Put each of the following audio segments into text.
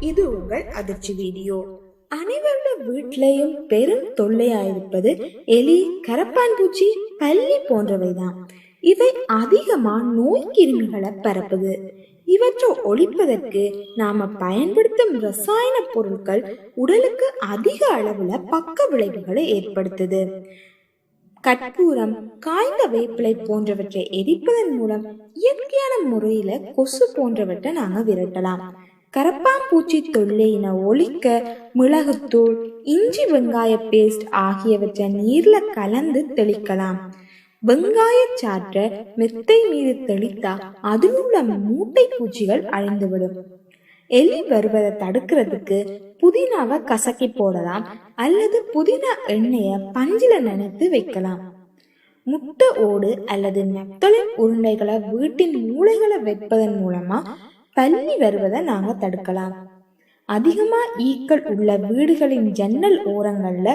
இது உங்கள் அதிர்ச்சி வீடியோ. அனைவருடைய வீட்டிலையும் பெரும் தொல்லையா இருப்பது எலி கரப்பான் பூச்சி பல்லி போன்றவைதான். இவை அதிகமா நோய் கிருமிகளை பரப்புது. இவற்றை ஒழிப்பதற்கு நாம பயன்படுத்தும் ரசாயன பொருட்கள் உடலுக்கு அதிக அளவுல பக்க விளைவுகளை ஏற்படுத்துது. கற்பூரம் காய்ந்த வேப்பிலை போன்றவற்றை எரிப்பதன் மூலம் இயற்கையான முறையில கொசு போன்றவற்றை நாங்க விரட்டலாம். கரப்பாம்பூச்சி தொல்லையின ஒழிக்க மிளகுத்தூள் இஞ்சி வெங்காய பேஸ்ட் ஆகியவற்றை நீர்ல கலந்து தெளிக்கலாம். வெங்காய சாற்ற மெத்தை மீது தெளித்தா அதில் உள்ள மூட்டை பூச்சிகள் அழிந்துவிடும். எலி வருவதை தடுக்கிறதுக்கு புதினாவை கசக்கி போடலாம் அல்லது புதினா எண்ணெயை பஞ்சில நினைத்து வைக்கலாம். முட்டை ஓடு அல்லது நெத்தலின் உருண்டைகளை வீட்டின் மூளைகளை வைப்பதன் மூலமா பல்லி வருவதை நாங்க தடுக்கலாம். அதிகமா ஈக்கள் உள்ள வீடுகளின் ஜன்னல் ஓரங்கள்ல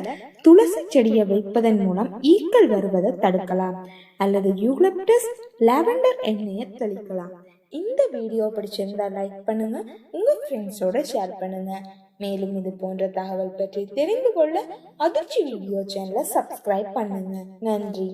துளசி செடியை வைப்பதன் மூலம் ஈக்கள் வருவதை தடுக்கலாம். அல்லது யூக்லப்டஸ் லாவெண்டர் எண்ணெயை தெளிக்கலாம். இந்த வீடியோ பிடிச்சிருந்தா லைக் பண்ணுங்க. உங்க ஃப்ரெண்ட்ஸோட ஷேர் பண்ணுங்க. மேலும் இது போன்ற தகவல் பற்றி தெரிந்து கொள்ள அதிர்ச்சி வீடியோ சேனலை சப்ஸ்கிரைப் பண்ணுங்க. நன்றி.